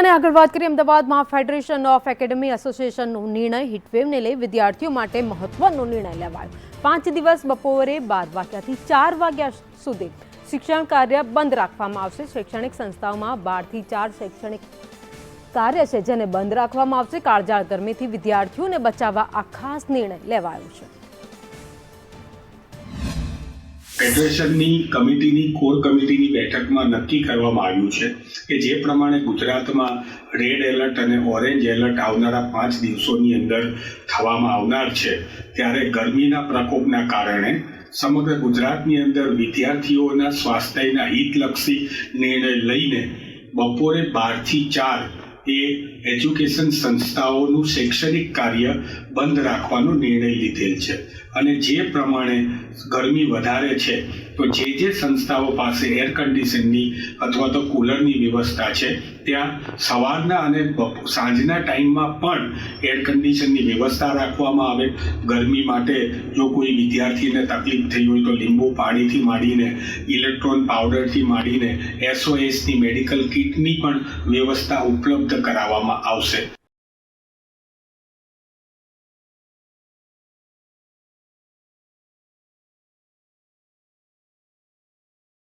અને આગળ વાત કરીએ અમદાવાદમાં ફેડરેશન ઓફ એકેડમી એસોસિએશનનો નિર્ણય. હિટવેવને લઈ વિદ્યાર્થીઓ માટે મહત્વનો નિર્ણય લેવાયો. પાંચ દિવસ બપોરે બાર વાગ્યાથી ચાર વાગ્યા સુધી શિક્ષણ કાર્ય બંધ રાખવામાં આવશે. શૈક્ષણિક સંસ્થાઓમાં બારથી ચાર શૈક્ષણિક કાર્ય છે જેને બંધ રાખવામાં આવશે. કાળજાળ ગરમીથી વિદ્યાર્થીઓને બચાવવા આ ખાસ નિર્ણય લેવાયો છે. ફેડરેશનની કમિટીની, કોર કમિટીની બેઠકમાં નક્કી કરવામાં આવ્યું છે કે જે પ્રમાણે ગુજરાતમાં રેડ એલર્ટ અને ઓરેન્જ એલર્ટ આવનારા પાંચ દિવસોની અંદર થવામાં આવનાર છે. ત્યારે ગરમીના પ્રકોપના કારણે સમગ્ર ગુજરાતની અંદર વિદ્યાર્થીઓના સ્વાસ્થ્યના હિતલક્ષી નિર્ણય લઈને બપોરે બારથી ચાર એ એજ્યુકેશન સંસ્થાઓનું શૈક્ષણિક કાર્ય બંધ રાખવાનો નિર્ણય લીધેલ છે. અને જે પ્રમાણે ગરમી વધારે છે, તો જે જે સંસ્થાઓ પાસે એર કન્ડિશનની અથવા તો કુલરની વ્યવસ્થા છે, ત્યાં સવારના અને સાંજના ટાઈમમાં પણ એર કન્ડિશનની વ્યવસ્થા રાખવામાં આવે. ગરમી માટે જો કોઈ વિદ્યાર્થીને તકલીફ થઈ હોય તો લીંબુ પાણીથી માંડીને ઇલેક્ટ્રોન પાવડરથી માંડીને એસઓએસની મેડિકલ કિટની પણ વ્યવસ્થા ઉપલબ્ધ કરાવવામાં આવશે.